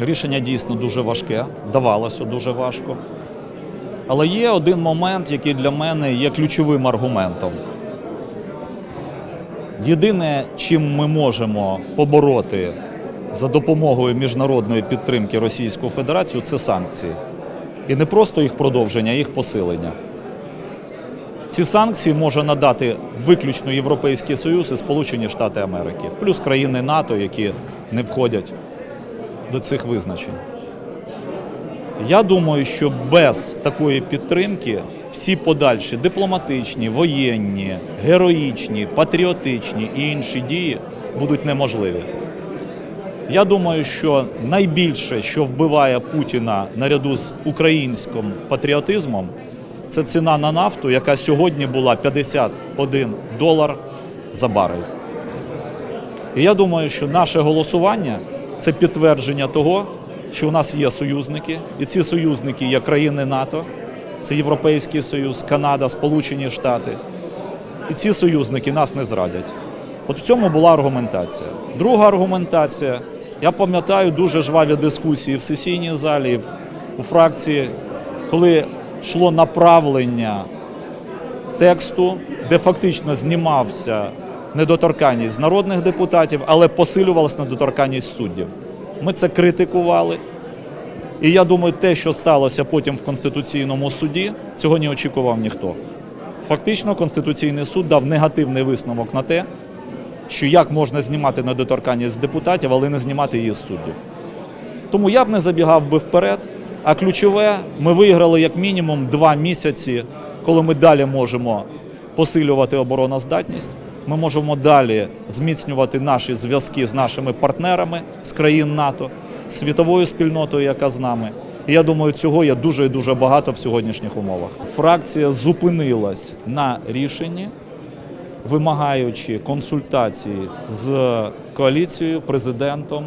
Рішення дійсно дуже важке, давалося дуже важко. Але є один момент, який для мене є ключовим аргументом. Єдине, чим ми можемо побороти за допомогою міжнародної підтримки Російську Федерацію, це санкції. І не просто їх продовження, а їх посилення. Ці санкції може надати виключно Європейський Союз і Сполучені Штати Америки, плюс країни НАТО, які не входять до цих визначень. Я думаю, що без такої підтримки всі подальші дипломатичні, воєнні, героїчні, патріотичні і інші дії будуть неможливі. Я думаю, що найбільше, що вбиває Путіна наряду з українським патріотизмом, це ціна на нафту, яка сьогодні була 51 долар за барель. І я думаю, що наше голосування це підтвердження того, що у нас є союзники, і ці союзники є країни НАТО, це Європейський Союз, Канада, Сполучені Штати. І ці союзники нас не зрадять. От в цьому була аргументація. Друга аргументація. Я пам'ятаю дуже жваві дискусії в сесійній залі, у фракції, коли йшло направлення тексту, де фактично знімався недоторканність народних депутатів, але посилювалася недоторканність суддів. Ми це критикували. І я думаю, те, що сталося потім в Конституційному суді, цього не очікував ніхто. Фактично, Конституційний суд дав негативний висновок на те, що як можна знімати недоторканність з депутатів, але не знімати її з суддів. Тому я б не забігав би вперед. А ключове, ми виграли як мінімум два місяці, коли ми далі можемо посилювати обороноздатність. Ми можемо далі зміцнювати наші зв'язки з нашими партнерами з країн НАТО, світовою спільнотою, яка з нами. Я думаю, цього є дуже і дуже багато в сьогоднішніх умовах. Фракція зупинилась на рішенні, вимагаючи консультації з коаліцією, президентом,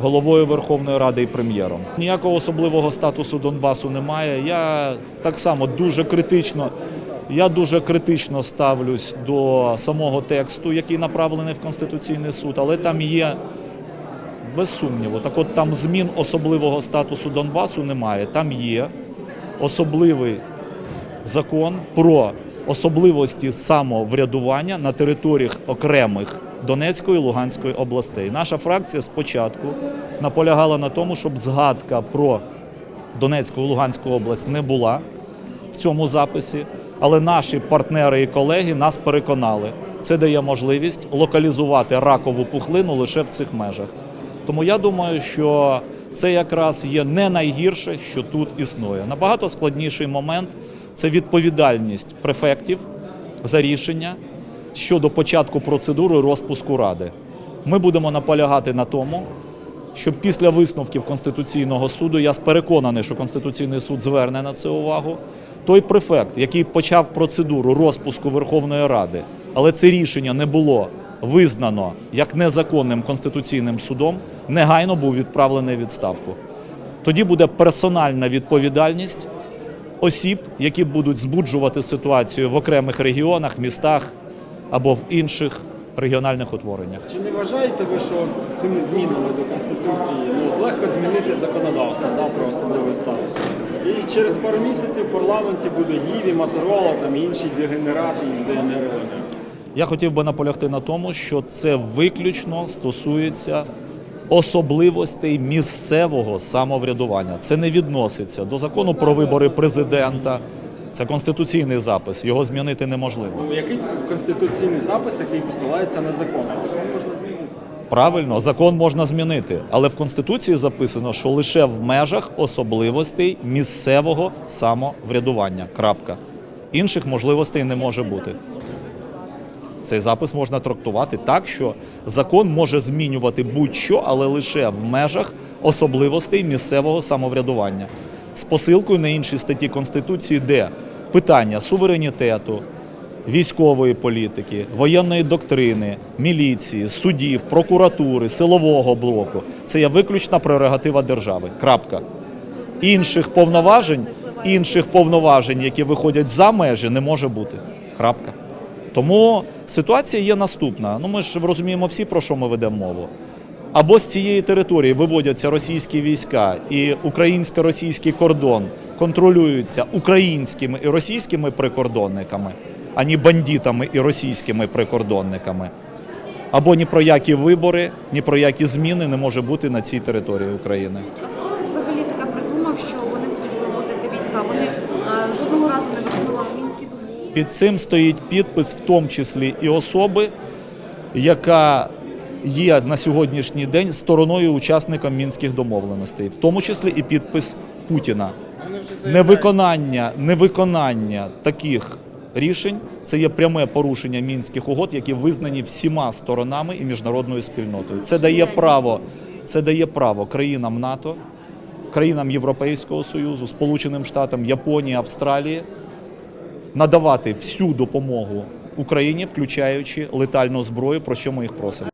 головою Верховної Ради і прем'єром. Ніякого особливого статусу Донбасу немає. Я так само дуже критично. Я дуже критично ставлюсь до самого тексту, який направлений в Конституційний суд, але там є без сумніву. Так от там змін особливого статусу Донбасу немає. Там є особливий закон про особливості самоврядування на територіях окремих Донецької і Луганської областей. Наша фракція спочатку наполягала на тому, щоб згадка про Донецьку і Луганську область не була в цьому записі, але наші партнери і колеги нас переконали. Це дає можливість локалізувати ракову пухлину лише в цих межах. Тому я думаю, що це якраз є не найгірше, що тут існує. Набагато складніший момент це відповідальність префектів за рішення щодо початку процедури розпуску ради. Ми будемо наполягати на тому, щоб після висновків Конституційного суду, я переконаний, що Конституційний суд зверне на це увагу. Той префект, який почав процедуру розпуску Верховної Ради, але це рішення не було визнано як незаконним Конституційним судом, негайно був відправлений відставку. Тоді буде персональна відповідальність осіб, які будуть збуджувати ситуацію в окремих регіонах, містах або в інших регіональних утвореннях. Чи не вважаєте ви, що цими змінами до Конституції ну, легко змінити законодавство да, про особливий статус? І через пару місяців в парламенті буде Гіві, Моторола, там інші дегенерати із дегенерування. Я хотів би наполягти на тому, що це виключно стосується особливостей місцевого самоврядування. Це не відноситься до закону про вибори президента. Це конституційний запис, його змінити неможливо. Ну, Який конституційний запис, який посилається на закон? Закон можна. Правильно, закон можна змінити, але в Конституції записано, що лише в межах особливостей місцевого самоврядування. Крапка. Інших можливостей не може бути. Цей запис можна трактувати так, що закон може змінювати будь-що, але лише в межах особливостей місцевого самоврядування з посилкою на інші статті Конституції, де питання суверенітету, військової політики, воєнної доктрини, міліції, судів, прокуратури, силового блоку це є виключна прерогатива держави. Крапка. Інших повноважень, інших повноважень, які виходять за межі, не може бути. Крапка. Тому ситуація є наступна. Ну ми ж розуміємо всі, про що ми ведемо мову. або з цієї території виводяться російські війська, і українсько-російський кордон контролюється українськими і російськими прикордонниками, а не бандитами і російськими прикордонниками. Або ні про які вибори, ні про які зміни не може бути на цій території України. А хто взагалі таке придумав, що вони будуть виводити війська? Вони жодного разу не виконували мінські домови. Під цим стоїть підпис, в тому числі і особи, яка є на сьогоднішній день стороною учасником мінських домовленостей, в тому числі і підпис Путіна. Невиконання, невиконання таких рішень це є пряме порушення мінських угод, які визнані всіма сторонами і міжнародною спільнотою. Це дає право, це дає право країнам НАТО, країнам Європейського Союзу, Сполученим Штатам, Японії, Австралії надавати всю допомогу Україні, включаючи летальну зброю, про що ми їх просимо.